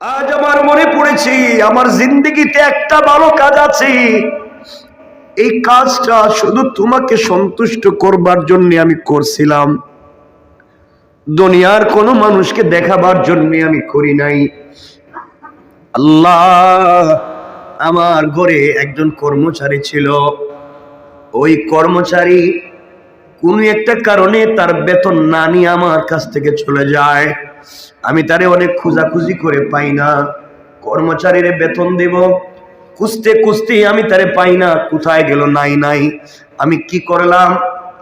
আজ আমার মনে পড়েছে, আমার জিন্দগিতে একটা ভালো কাজ আছে। এই কাজটা শুধু তোমাকে সন্তুষ্ট করবার জন্য আমি করছিলাম। দুনিয়ার কোনো মানুষকে দেখাবার জন্য আমি করি নাই। আল্লাহ আমার ঘরে একজন কর্মচারী ছিল। ওই কর্মচারী কোনো একটা কারণে তার বেতন না নিয়ে আমার কাছ থেকে চলে যায়। আমি তারে অনেক খোঁজাখুঁজি করে পাই না। কর্মচারীরে বেতন দেব। খুঁজতে খুঁজতে আমি তারে পাই না। কোথায় গেল নাই নাই। আমি কি করলাম?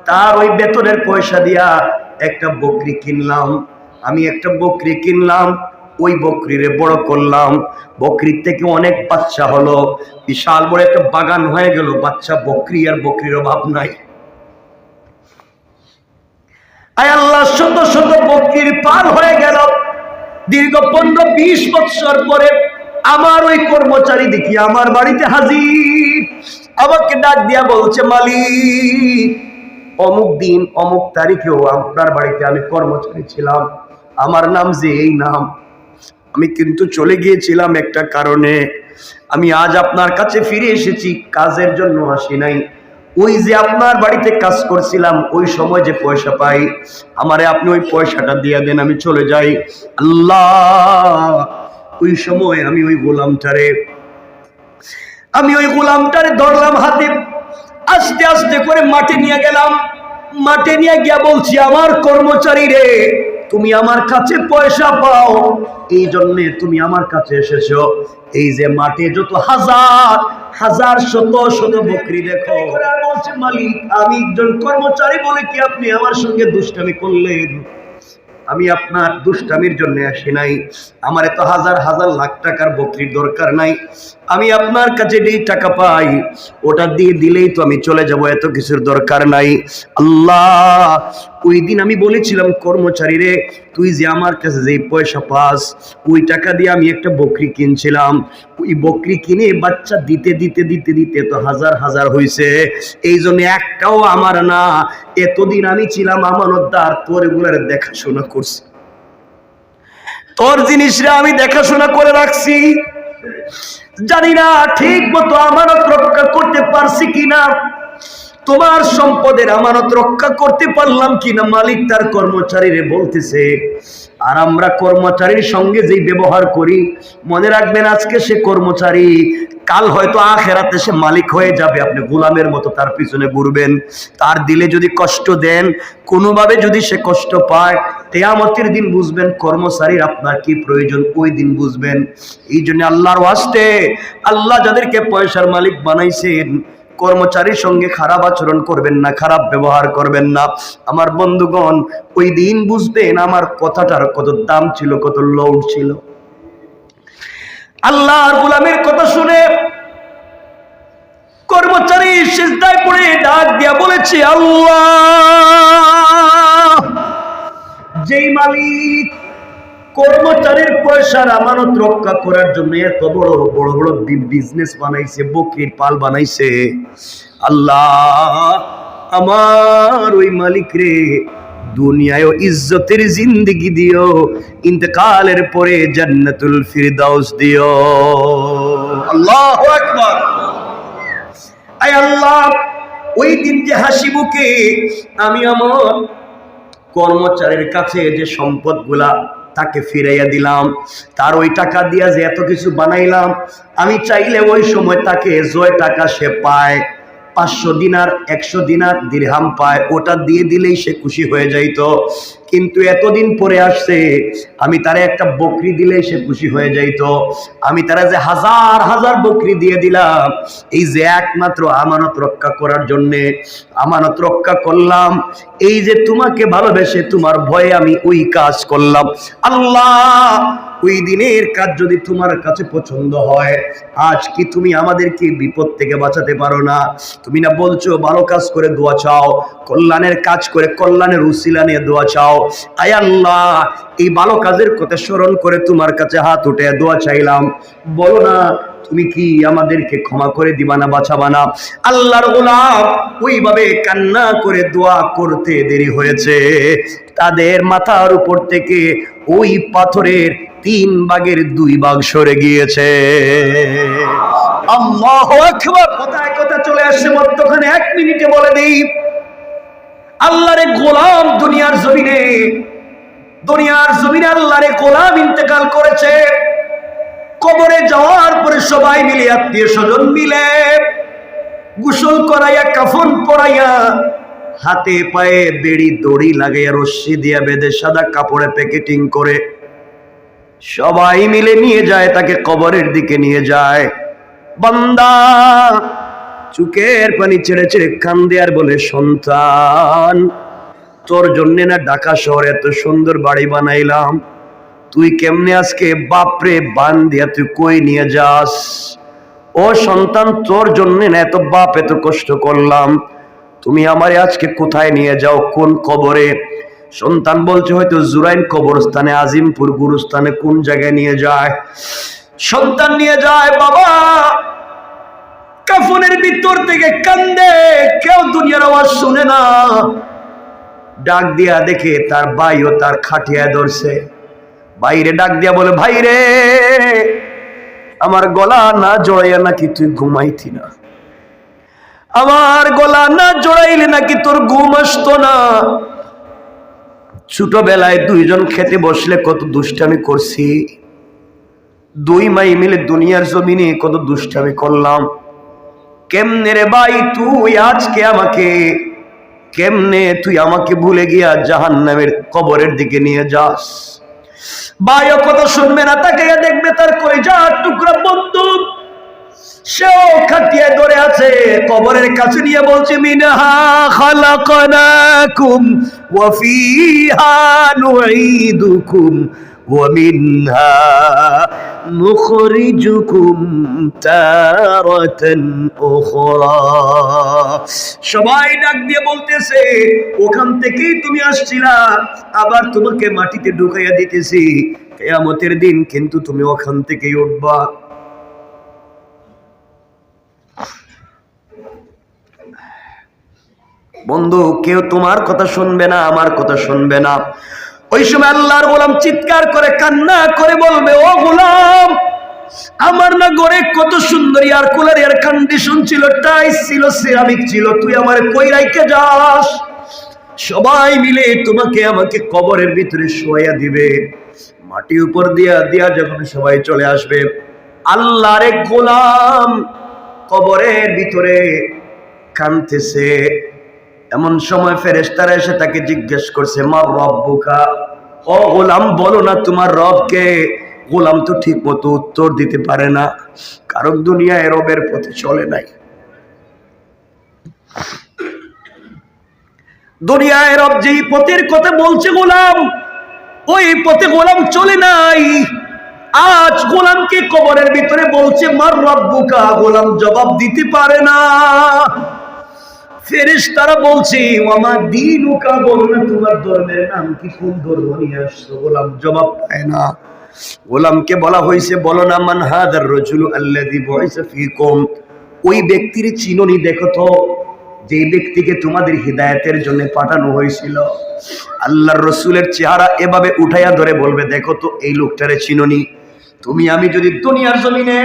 তার ওই বেতনের পয়সা দিয়া একটা বকরি কিনলাম। আমি একটা বকরি কিনলাম। ওই বকরিরে বড় করলাম। বকরির থেকে অনেক বাচ্চা হলো। বিশাল বড় একটা বাগান হয়ে গেল। বাচ্চা বকরি আর বকরির অভাব নাই। আল্লাহ, শত শত বকরির পার হয়ে গেল। দীর্ঘ পনেরো বিশ বৎসর পরে আমার ওই কর্মচারী দেখি আমার বাড়িতে হাজির। আমাকে ডাক দিয়া বলছে, মালিক, অমুক দিন, অমুক তারিখেও আপনার বাড়িতে আমি কর্মচারী ছিলাম। আমার নাম যে এই নাম। আমি কিন্তু চলে গিয়েছিলাম একটা কারণে। আমি আজ আপনার কাছে ফিরে এসেছি, কাজের জন্য আসি নাই। ওই যে আপনার বাড়িতে কাজ করছিলাম, ওই সময় যে পয়সা পাই, আমারে আপনি ওই পয়সাটা দিয়ে দেন, আমি চলে যাই। আল্লাহ, ওই সময় আমি ওই গোলামটারে, আমি ওই গোলামটারে ধরলাম হাতে। আস্তে আস্তে করে মাঠে নিয়ে গেলাম। মাঠে নিয়ে গিয়া বলছি, আমার কর্মচারী রে তুমি আমার কাছে পয়সা পাও, এই জন্য তুমি আমার কাছে এসেছ। এই যে মাঠে যত হাজার হাজার শত শত বকরি দেখো মালিক, আমি একজন কর্মচারী বলে কি আপনি আমার সঙ্গে দুষ্টামি করলেন? আমি আপনার দুষ্টামির জন্য আসি নাই। আমার এত হাজার হাজার লাখ টাকার বকরির দরকার নাই। আমি আপনার কাছে যেই টাকা পাই, ওটা দিয়ে দিলেই তো আমি চলে যাব, এত কিছুর দরকার নাই। আল্লাহ, ওই দিন আমি বলেছিলাম, কর্মচারী রে, তুই যে আমার কাছে যেই পয়সা পাস, ওই টাকা দিয়ে আমি একটা বকরি কিনছিলাম। ওই বকরি কিনে বাচ্চা দিতে দিতে দিতে দিতে তো হাজার হাজার হইছে। এই জন্য একটাও আমার না। এতদিন আমি ছিলাম আমানতদার, তোর এগুলার দেখাশোনা করছি। তোর জিনিসরা আমি দেখাশোনা করে রাখছি। জানি না ঠিক মতো আমানত রক্ষা করতে পারছি কিনা। তোমার সম্পদের আমানত রক্ষা করতে পারলাম কিনা, মালিক তার কর্মচারীরে বলতেছে আর আমরা কর্মচারীর সঙ্গে যেই ব্যবহার করি, মনে রাখবেন আজকে সে কর্মচারী, কাল হয়তো আখেরাতে সে মালিক হয়ে যাবে। আপনি গোলামের মতো তার পিছনে ঘুরবেন। তার দিলে যদি কষ্ট দেন, কোনোভাবে যদি সে কষ্ট পায় তেয়ামতের দিন বুঝবেন কর্মচারীর আপনার কি প্রয়োজন, ওই দিন বুঝবেন। এই জন্য আল্লাহর ওয়াস্তে, আল্লাহ যাদেরকে পয়সার মালিক বানাইছেন কর্মচারীর সঙ্গে খারাপ আচরণ করবেন না, খারাপ ব্যবহার করবেন না। আমার বন্ধুগণ, ওই দিন বুঝবেন আমার কথাটার কত দাম ছিল, কত লোড ছিল। আল্লাহর গোলামের কথা শুনে কর্মচারী সিজদায় পড়ে ডাক দিয়া বলেছে, আল্লাহ, যেই মালিক কর্মচারীর পয়সার আমানত রক্ষা করার জন্য এত বড় বড় বড় বিজনেস বানাইছে বকরির পাল বানাইছে। আল্লাহ, আমার ওই মালিক রে, দুনিয়ায় ইজ্জতের জিন্দগি দিও, ইন্তকালের পরে জান্নাতুল ফিরদাউস দিও। আল্লাহু আকবার। আয় আল্লাহ, ওই দিন যে হাসি মুখে আমি আমার কর্মচারীর কাছে যে সম্পদগুলা তাকে ফিরাইয়া দিলাম। তার ওই টাকা দিয়া যে এত কিছু বানাইলাম, আমি চাইলে ওই সময় তাকে জয় টাকা সে পায়। পাঁচশো দিনার, একশো দিনার দিরহাম পায়। ওটা দিয়ে দিলেই সে খুশি হয়ে যাইত। কিন্তু এতদিন পরে আসছে, আমি তারে একটা বকরি দিলেই সে খুশি হয়ে যাইতো। আমি তারা যে হাজার হাজার বকরি দিয়ে দিলাম, এই যে একমাত্র আমানত রক্ষা করার জন্যে, আমানত রক্ষা করলাম। এই যে তোমাকে ভালোবেসে তোমার ভয়ে আমি ওই কাজ করলাম। আল্লাহ ওই দিনের কাজ যদি তোমার কাছে পছন্দ হয়, আজ কি তুমি আমাদেরকে বিপদ থেকে বাঁচাতে পারো না? তুমি না বলছো, ভালো কাজ করে দোয়া চাও, কল্যাণের কাজ করে কল্যাণের উসিলা নিয়ে দোয়া চাও। আয় আল্লাহ, এই ভালো কাজের কথা স্মরণ করে তোমার কাছে হাত উঠে দোয়া চাইলাম। বলো না, তুমি কি আমাদেরকে ক্ষমা করে দিবা না বাঁচাবা আল্লাহর গোলাম ওইভাবে কান্না করে দোয়া করতে দেরি হয়েছে। তাদের মাথার উপর থেকে ওই পাথরের তিন ভাগের দুই ভাগ সরে গিয়েছে। কোথায় কথা চলে আসছে? মধ্যখানে এক মিনিটে বলে দিই, আল্লাহরে গোলাম দুনিয়ার জমিনে দুনিয়ার জমিনে আল্লাহরে গোলাম ইন্তেকাল করেছে। কবরে যাওয়ার পরে সবাই মিলে আত্মীয় স্বজন মিলে গোসল করাইয়া, কাফন পরাইয়া, হাতে পায়ে বেড়ি দড়ি লাগাইয়া রশ্মি দিয়া বেঁধে সাদা কাপড়ে প্যাকেটিং করে সবাই মিলে নিয়ে যায়, তাকে কবরের দিকে নিয়ে যায়। বান্দা চুকের পানি ছেড়ে ছেড়ে কান্দে আর বলে, সন্তান, তোর জন্য না ঢাকা শহরে এত সুন্দর বাড়ি বানাইলাম। তুই কেমনে আজকে বাপরে বান দিয়া তুই কই নিয়ে যাস? ও সন্তান, তোর জন্য না এত বাপ এত কষ্ট করলাম। তুমি আমারে আজকে কোথায় নিয়ে যাও? কোন কবরে? সন্তান বলছে হয়তো জুরাইন কবরস্থানে, আজিমপুর গুরুস্থানে কোন জায়গায় নিয়ে যায়? সন্তান নিয়ে যায়, বাবা! কাফনের ভিতর থেকে কান্দে, কেউ দুনিয়ার আওয়াজ শুনে না। ডাক দিয়া দেখে তার ভাইও তার খাটিয়া ধরছে। বাইরে ডাক দিয়া বলে ভাই রে আমার গলা না জড়াইয়া নাকি তুই ঘুমাইতি না? আমার গলা না জড়াইলে নাকি তোর ঘুম আসতো না? ছোটবেলায় দুইজন খেতে বসলে কত দুষ্টামি করছি। দুই মাই মিলে দুনিয়ার জমিনে কত দুষ্টামি করলাম। কেমনে রে ভাই তুই আজকে আমাকে? কেমনে তুই আমাকে ভুলে গিয়া জাহান নামের কবরের দিকে নিয়ে যাস? ভাইও কথা শুনবে না তাকে দেখবে তার কলিজা টুকরা বন্ধু। সেও খাটিয়ে ধরে আছে। কবরের কাছে নিয়ে বলছে, মিনহা খালাকনাকুম ওয়া ফিহা নুঈদুকুম ওয়া মিনহা নুখরিজুকুম তারাতান উখরা। সবাই ডাক দিয়ে বলতেছে, ওখান থেকেই তুমি আসছিলা, আবার তোমাকে মাটিতে ঢুকাইয়া দিতেছি। কিয়ামতের দিন কিন্তু তুমি ওখান থেকেই উঠবা। বন্ধু, কেউ তোমার কথা শুনবে না, আমার কথা শুনবে না। ওই সময় আল্লাহর গোলাম চিৎকার করে, কান্না করে বলবে, ও গোলাম, আমার না ঘরে কত সুন্দর এয়ার কুলার এয়ার কন্ডিশন ছিল টাইস ছিল সিরামিক ছিল, তুই আমার কই রাইকে যাস? সবাই মিলে তোমাকে আমাকে কবরের ভিতরে শোয়া দিবে। মাটি উপর দিয়া দিয়া যখন সবাই চলে আসবে, আল্লাহরে গোলাম কবরের ভিতরে কানতেছে এমন সময় ফেরেস্তারা এসে তাকে জিজ্ঞেস করছে, মা রব্বুকা? ও গোলাম, বলো না তোমার রবকে। গোলাম তো ঠিক মতো উত্তর দিতে পারে না। কারণ দুনিয়ায় রবের পথে চলে নাই। দুনিয়ায় রব যেই পথের কথা বলছে গোলাম, ওই পথে গোলাম চলে নাই। আজ গোলামকে কবরের ভিতরে বলছে মার রব্বুকা? গোলাম জবাব দিতে পারে না। ফেরেশ তারা বলছে আমার দিন উকা বলো না তোমার ধর্মের নাম কি? কোন ধর্ম নিয়ে আসছো? গোলাম জবাব পায় না। গোলামকে বলা হয়েছে, বলো না, মান হাদার রজুলু আল্লাযী বুইসা ফীকুম। ওই ব্যক্তির চিননি দেখো তো, যে ব্যক্তিকে তোমাদের হিদায়াতের জন্য পাঠানো হয়েছিল। আল্লাহর রসুলের চেহারা এভাবে উঠাইয়া ধরে বলবে, দেখো তো, এই লোকটারে চিননি। তুমি, আমি যদি দুনিয়ার জমিনে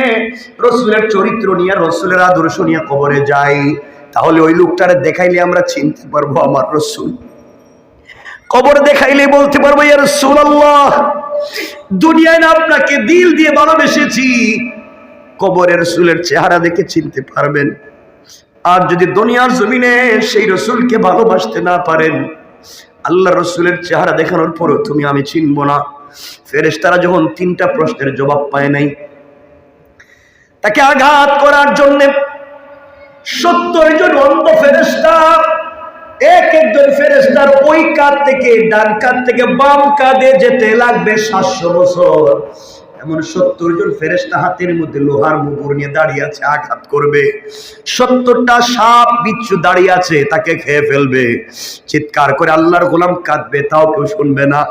রসুলের চরিত্র নিয়ে, রসুলের আদর্শ নিয়ে কবরে যাই তাহলে ওই লোকটারে দেখাইলে আমরা চিনতে পারব আমার রসুল। কবর দেখাইলে বলতে পারব, ইয়া রসুল আল্লাহ দুনিয়ায় না আপনাকে দিল দিয়ে ভালোবেসেছি। কবরের রসুলের চেহারা দেখে চিনতে পারবেন। আর যদি দুনিয়ার জমিনে সেই রসুলকে ভালোবাসতে না পারেন আল্লাহ রসুলের চেহারা দেখানোর পরও তুমি আমি চিনব না। ফেরেশতারা যখন তিনটা প্রশ্নের জবাব পায় নাই, তাকে আঘাত করার জন্য সত্তর জন অন্ধ ফেরেস্তা এক একজন ফেরেস্তার ওই কাত থেকে ডান কাত থেকে বাম কাঁধে যেতে লাগবে সাতশো বছর। এমন সত্তর জন ফেরেস্তা হাতের মধ্যে লোহার মুগুর নিয়ে দাঁড়িয়ে আছে, আঘাত করবে। সত্তরটা সাপ বিচ্ছু দাঁড়িয়ে আছে, তাকে খেয়ে ফেলবে। চিৎকার করে আল্লাহর গোলাম কাঁদবে, তাও কেউ শুনবে না।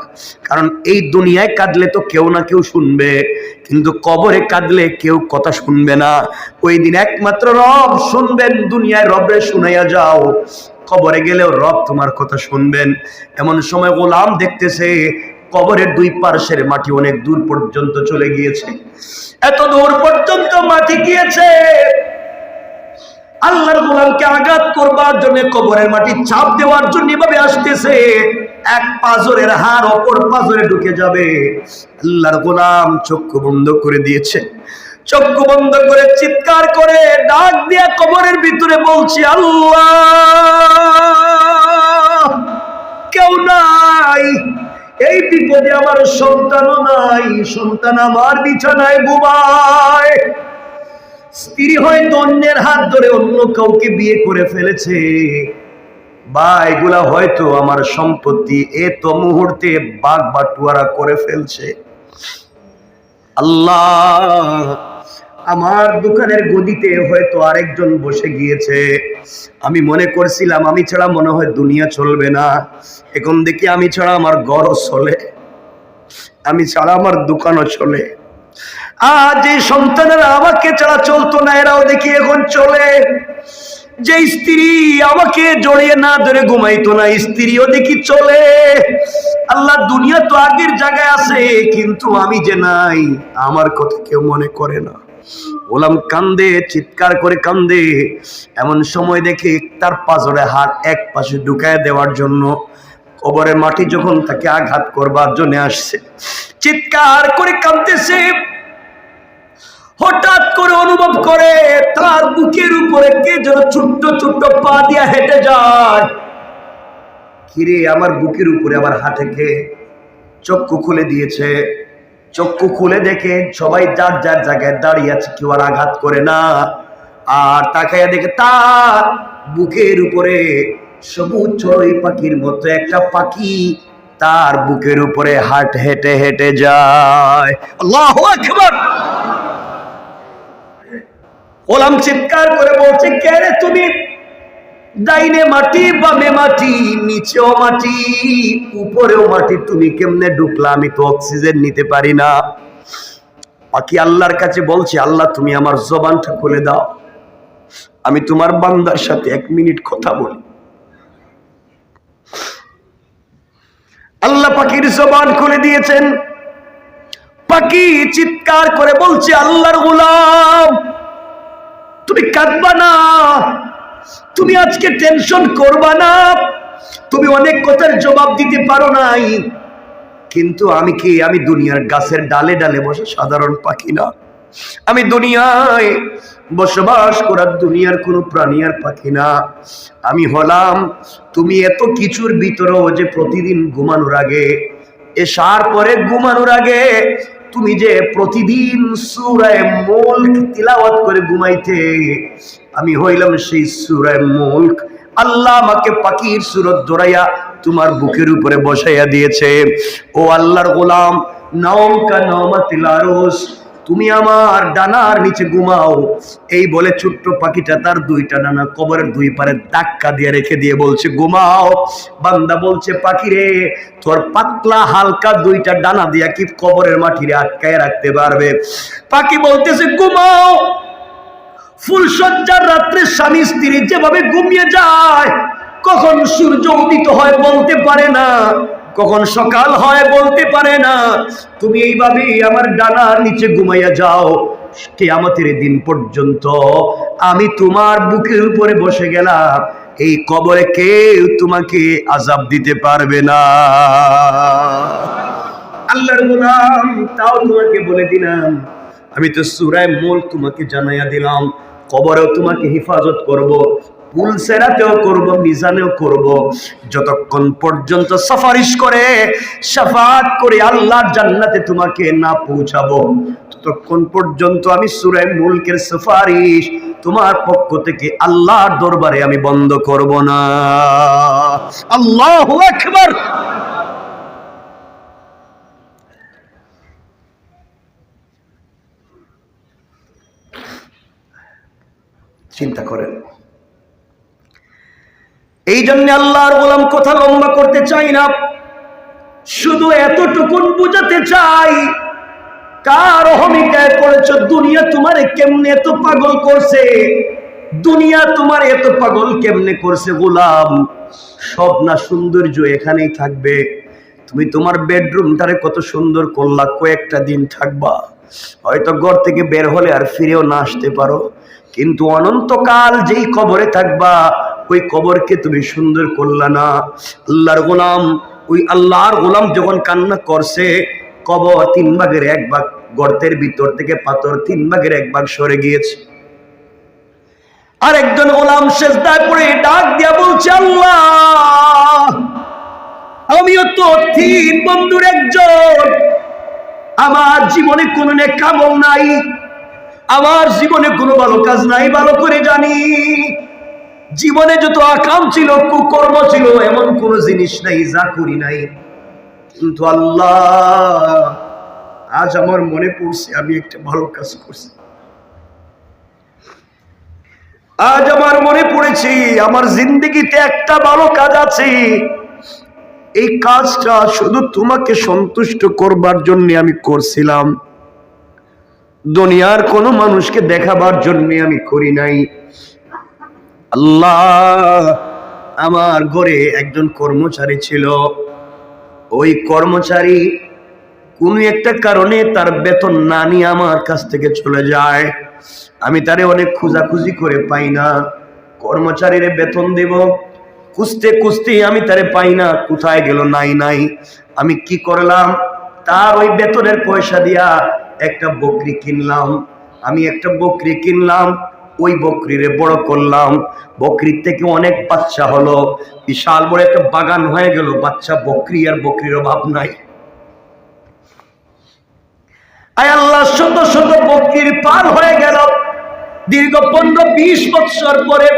কারণ এই দুনিয়ায় কাঁদলে তো কেউ না কেউ শুনবে, কিন্তু কবরে কাঁদলে কেউ কথা শুনবে না। ওই দিন একমাত্র রব শুনবেন, দুনিয়ায় রবে শুনাইয়া যাও। কবরে গেলেও রব তোমার কথা শুনবেন। এমন সময় গোলাম দেখতেছে কবরের দুই পার্শ্বের মাটি অনেক দূর পর্যন্ত চলে গিয়েছে। এত দূর পর্যন্ত মাটি গিয়েছে। আল্লাহর গোলামকে আঘাত করবার জন্য কবরের মাটি চাপ দেওয়ার জন্য এভাবে আসতেছে। এক পাজরের হার অপর পাজরে ঢুকে যাবে। আল্লাহর গোলাম চক্ষু বন্ধ করে দিয়েছে। চক্ষু বন্ধ করে চিৎকার করে ডাক দিয়া কবরের ভিতরে বলছি, আল্লাহ! কেউ নাই! এই বিপদে আমার সন্তানও নাই, সন্তান আমার বিছানায় ঘুমায়। স্ত্রী হয়তো অন্যের হাত ধরে অন্য কাউকে বিয়ে করে ফেলেছে। বা এগুলা হয়তো আমার সম্পত্তি এ তো মুহূর্তে বাঘ বাটুয়ারা করে ফেলছে। আল্লাহ আমার দোকানের গদিতে হয়তো আরেকজন বসে গিয়েছে। আমি মনে করছিলাম, আমি ছাড়া মনে হয় দুনিয়া চলবে না। এখন দেখি আমি ছাড়া আমার গড়ও চলে। আমি ছাড়া আমার দোকানও চলে। আজ এই সন্তানেরা আমাকে ছাড়া চলতো না, এরাও দেখি এখন চলে। যে স্ত্রী আমাকে জড়িয়ে না ধরে ঘুমাইতো না, স্ত্রীও দেখি চলে। আল্লাহ দুনিয়া তো আগের জায়গায় আছে, কিন্তু আমি যে নাই, আমার কথা কেউ মনে করে না। ওলাম কান্দে, চিৎকার করে কান্দে। এমন সময় দেখে তার পাজরে হাত এক পাশে ঢুকায় দেওয়ার জন্য কবরের মাটি যখন তাকে আঘাত করবার জন্য আসছে। চিৎকার করে কাঁদতেছে। হঠাৎ করে অনুভব করে, তার বুকের উপরে কে যেন ছোট্ট ছোট্ট পা দিয়া হেঁটে যায়। কিরে, আমার বুকের উপরে আবার হাঁটে কে? চক্ষু খুলে দিয়েছে। চক্ষু খুলে দেখে সবাই যার যার জায়গায় দাঁড়িয়ে আছে, কেউ আর আঘাত করে না। আর তাকাইয়া দেখে তার বুকের উপরে সবুজ পাখির মতো একটা পাখি তার বুকের উপরে হাট হেঁটে হেঁটে যায়। ওলাম চিৎকার করে বলছে, কে রে তুমি? ডাইনে মাটি, বামে মাটি, নিচেও মাটি, উপরেও মাটি। তুমি কেমনে ঢুকলা? আমি তো অক্সিজেন নিতে পারি না। বাকি আল্লাহর কাছে বলছি, আল্লাহ, তুমি আমার জবানটা খুলে দাও। আমি তোমার বান্দার সাথে এক মিনিট কথা বলি। আল্লাহ পাখির জবান খুলে দিয়েছেন। পাখি চিৎকার করে বলছে, আল্লাহর গোলাম, তুমি কাঁদবা না। তুমি আজকে টেনশন করবা না। তুমি অনেক কথার জবাব দিতে পারো নাই। কিন্তু আমি কি, আমি দুনিয়ার গাছের ডালে ডালে বসে সাধারণ পাখি না? আমি দুনিয়ায় বসবাস করার দুনিয়ার কোনো প্রাণী আর পাখি না। আমি হলাম, তুমি এত কিছুর ভিতরেও যে প্রতিদিন ঘুমানোর আগে এসার পরে ঘুমানোর আগে, তুমি যে প্রতিদিন সুরায় মুল্ক তিলাওয়াত করে ঘুমাইতে আমি হইলাম সেই সুরায় মুল্ক। আল্লাহ আমাকে পাখির সুরত দৌড়াইয়া তোমার বুকের উপরে বসাইয়া দিয়েছে। ও আল্লাহর গোলাম, নওম কা নওমাতিল আরশ, তুমি আমার ডানার নিচে ঘুমাও। এই বলে ছোট্ট পাখিটা তার দুইটা ডানা কবরের দুই পারে ধাক্কা দিয়ে রেখে দিয়ে বলছে, ঘুমাও। বান্দা বলছে পাখি রে তোর পাতলা হালকা দুইটা ডানা দিয়া কি কবরের মাটিরে আটকায় রাখতে পারবে? পাখি বলতেছে, ঘুমাও। ফুলসজ্জার রাত্রে স্বামী স্ত্রী যেভাবে ঘুমিয়ে যায়, কখন সূর্য উদিত হয় বলতে পারে না, কখন সকাল হয় বলতে পারে না। তুমি এইভাবেই আমার ডানার নিচে ঘুমাইয়া যাও, কেয়ামতের দিন পর্যন্ত আমি তোমার বুকের উপরে বসে গেলাম, এই কবরে কেউ তোমাকে আজাব দিতে পারবে না। আল্লাহর গোলাম, তাও তোমাকে বলে দিলাম, আমি তো সুরায় মোল তোমাকে জানাইয়া দিলাম কবরেও তোমাকে হেফাজত করব পুলসেরাতেও করব, মিজানেও করব। যতক্ষণ পর্যন্ত সাফারিশ করে, সাফাত করে আল্লাহর জান্নাতে তোমাকে না পৌঁছাবো, ততক্ষণ পর্যন্ত আমি সুরায় মুলকের সাফারিশ তোমার পক্ষ থেকে আল্লাহর দরবারে আমি বন্ধ করব না। আল্লাহু আকবার! চিন্তা করেন। এই জন্য আল্লাহর গোলাম কথা লম্বা করতে চাই না। শুধু এতটুকুন বুঝাতে চাই, কার অহমিকায় পড়েছ? দুনিয়া তোমারে কেমনে এত পাগল করছে? দুনিয়া তোমার এত পাগল কেমনে করছে গোলাম? সব না সৌন্দর্য এখানেই থাকবে। তুমি তোমার বেডরুমটারে কত সুন্দর করলা, কয়েকটা দিন থাকবা। হয়তো ঘর থেকে বের হলে আর ফিরেও না আসতে পারো। কিন্তু অনন্তকাল যেই কবরে থাকবা, ওই কবরকে তুমি সুন্দর করলা না। আল্লাহর গোলাম, ওই আল্লাহর গোলাম যখন কান্না করছে, কবর তিন ভাগের এক ভাগ গর্তের ভিতর থেকে পাথর তিন ভাগের এক ভাগ সরে গিয়েছে। আর একজন গোলাম শেষদায় পড়ে ডাক দিয়া বলছে আমিও তো তিন বন্ধুর একজন। আমার জীবনে কোনো নেকামল নাই। আমার জীবনে কোনো ভালো কাজ নাই, ভালো করে জানি। জীবনে যত আকাম ছিল, কুকর্ম ছিল, এমন কোন জিনিস নাই, যা করি নাই। কিন্তু আল্লাহ, আজ আমার মনে পড়ছে, আমি একটা ভালো কাজ করছি। আজ আমার মনে পড়েছে, আমার জিন্দগিতে একটা ভালো কাজ আছে। এই কাজটা শুধু তোমাকে সন্তুষ্ট করবার জন্য আমি করছিলাম। দুনিয়ার কোনো মানুষকে দেখাবার জন্য আমি করি নাই। আল্লাহ আমার ঘরে একজন কর্মচারী ছিল। ওই কর্মচারী কোনো একটা কারণে তার বেতন না নিয়ে আমার কাছ থেকে চলে যায়। আমি তারে অনেক খুঁজাখুঁজি করে পাই না। কর্মচারীর বেতন দেব। খুঁজতে খুঁজতে আমি তারে পাই না, কোথায় গেল নাই নাই। আমি কি করলাম? তার ওই বেতনের পয়সা দিয়া একটা বকরি কিনলাম, আমি একটা বকরি কিনলাম, ওই বকরিরে বড় করলাম। বকরির থেকে অনেক বাচ্চা হলো, বিশাল বড় একটা বাগান হয়ে গেল, বাচ্চা বকরি আর বকরির অভাব নাই। আল্লাহ, শত শত বকরির পার হয়ে গেল। দীর্ঘ পনেরো বিশ বছর পরে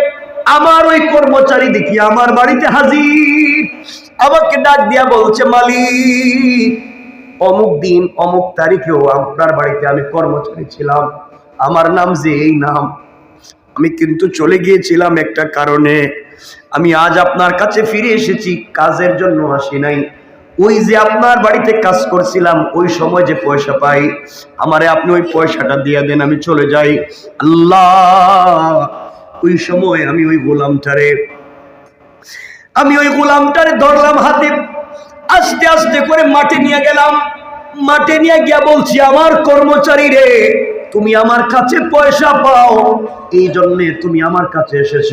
আমার ওই কর্মচারী দেখি আমার বাড়িতে হাজির। আমাকে ডাক দিয়া বলছে, মালিক অমুক দিন, অমুক তারিখেও আপনার বাড়িতে আমি কর্মচারী ছিলাম। আমার নাম যে এই নাম। আমি কিন্তু চলে গিয়েছিলাম একটা কারণে। আমি আজ আপনার কাছে ফিরে এসেছি, কাজের জন্য আসি নাই। ওই যে আপনার বাড়িতে কাজ করছিলাম, ওই সময় যে পয়সা পাই, আমারে আপনি ওই পয়সাটা দিয়ে দেন, আমি চলে যাই। আল্লাহ, ওই সময় আমি ওই গোলামটারে, আমি ওই গোলামটারে ধরলাম হাতে। আস্তে আস্তে করে মাঠে নিয়ে গেলাম। মাঠে নিয়ে গিয়া বলছি, আমার কর্মচারী রে, তুমি আমার কাছে পয়সা পাও। এই জন্যে তুমি আমার কাছে এসেছ।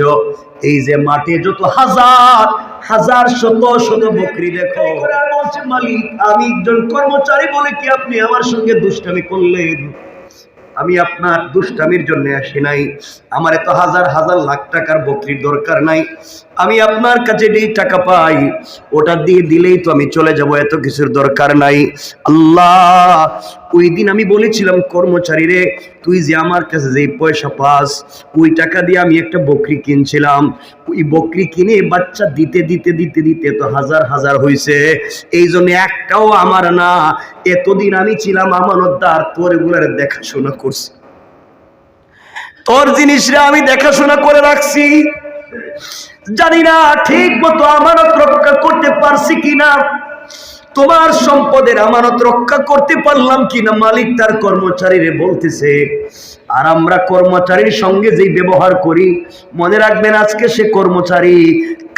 এই যে মাঠে যত হাজার হাজার শত শত বকরি দেখো। মালিক, আমি একজন কর্মচারী বলে কি আপনি আমার সঙ্গে দুষ্টামি করলেন? আমি আপনার দুষ্টামির জন্য আসি নাই। আমার এত হাজার হাজার লাখ টাকার বকরির দরকার নাই। আমি আপনার কাছে যেই টাকা পাই, ওটা দিয়ে দিলেই তো আমি চলে যাব, এত কিছুর দরকার নাই। আল্লাহ, ওই দিন আমি বলেছিলাম, কর্মচারী রে, তুই যে আমার কাছে যেই পয়সা পাস, ওই টাকা দিয়ে আমি একটা বকরি কিনছিলাম। ওই বকরি কিনে বাচ্চা দিতে দিতে দিতে দিতে তো হাজার হাজার হয়েছে এই জন্য একটাও আমার না। এতদিন আমি ছিলাম আমানতদার, তোর এগুলার দেখাশোনা করছি। তোর জিনিসরা আমি দেখাশোনা করে রাখছি। জানি না ঠিক মতো আমানত রক্ষা করতে পারছি কিনা। তোমার সম্পদের আমানত রক্ষা করতে পারলাম কিনা মালিক তার কর্মচারীরে বলতেছে, আর আমরা কর্মচারীর সঙ্গে যেই ব্যবহার করি, মনে রাখবেন আজকে সে কর্মচারী,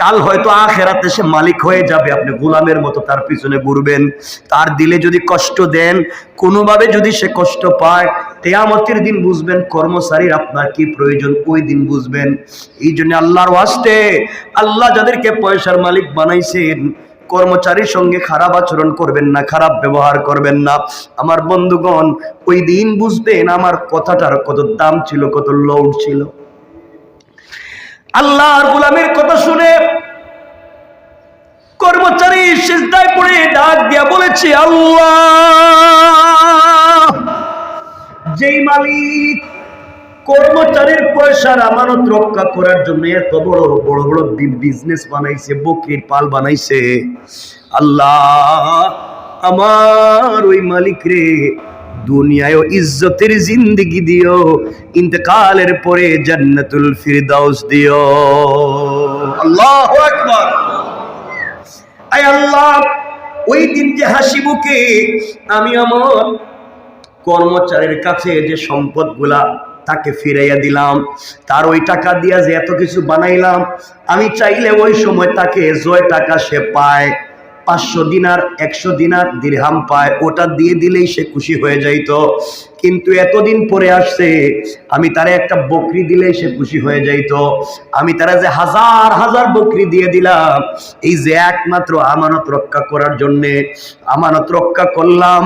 কাল হয়তো আখেরাতে সে মালিক হয়ে যাবে। আপনি গোলামের মতো তার পিছনে ঘুরবেন। তার দিলে যদি কষ্ট দেন, কোনোভাবে যদি সে কষ্ট পায় তেয়ামতের দিন বুঝবেন কর্মচারীর আপনার কি প্রয়োজন, ওই দিন বুঝবেন। এই জন্য আল্লাহর ওয়াস্তে আল্লাহ যাদেরকে পয়সার মালিক বানাইছেন, কর্মচারীর সঙ্গে খারাপ আচরণ করবেন না, খারাপ ব্যবহার করবেন না। আমার বন্ধুগণ, ওই দিন বুঝবেন আমার কথাটার কত দাম ছিল, কত লোড ছিল। আল্লাহর গোলামের কথা শুনে কর্মচারী সিজদায় পড়ে ডাক দিয়া বলেছে, আল্লাহ! যেই মালিক কর্মচারীর পয়সার আমানত রক্ষা করার জন্য এত বড় বড় বড় বিজনেস বানাইছে বকরির পাল বানাইছে, আল্লাহ আমার ওই মালিক রে, দুনিয়ায় ইজ্জতের জিন্দগি দিও, ইন্তকালের পরে জান্নাতুল ফিরদাউস দিও। আল্লাহ আকবার। আয় আল্লাহ, ওই দিন যে হাসি মুখে আমি আমার কর্মচারীর কাছে যে সম্পদগুলা তাকে ফিরাইয়া দিলাম, তার ওই টাকা দিয়া যে এত কিছু বানাইলাম, আমি চাইলে ওই সময় তাকে জয় টাকা সে পায়, পাঁচশো দিনার, একশো দিনার দিরহাম পায়, ওটা দিয়ে দিলেই সে খুশি হয়ে যাইতো। কিন্তু এতদিন পরে আসছে, আমি তারা একটা বকরি দিলে সে খুশি হয়ে যাইতো। আমি তারা যে হাজার হাজার বকরি দিয়ে দিলাম, এই যে একমাত্র আমানত রক্ষা করার জন্যে, আমানত রক্ষা করলাম,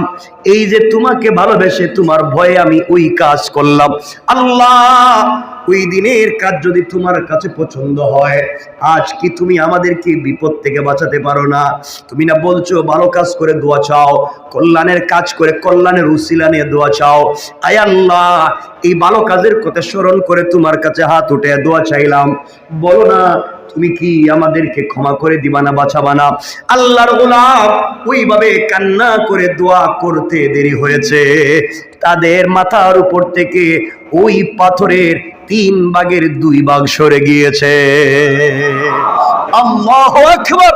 এই যে তোমাকে ভালোবেসে তোমার ভয়ে আমি ওই কাজ করলাম। আল্লাহ ওই দিনের কাজ যদি তোমার কাছে পছন্দ হয়, আজ কি তুমি আমাদেরকে বিপদ থেকে বাঁচাতে পারো না? তুমি না বলছো, ভালো কাজ করে দোয়া চাও, কল্যাণের কাজ করে কল্যাণের উসিলা নিয়ে দোয়া চাও। আয় আল্লাহ, এই ভালো কাজের কথা স্মরণ করে তোমার কাছে হাত উঠে দোয়া চাইলাম। বলো না, তুমি কি আমাদেরকে ক্ষমা করে দিবা না বাঁচাবা না? আল্লাহর গোলাপ ওইভাবে কান্না করে দোয়া করতে দেরি হয়েছে। তাদের মাথার উপর থেকে ওই পাথরের তিন ভাগের দুই ভাগ সরে গিয়েছে। আল্লাহ আকবার!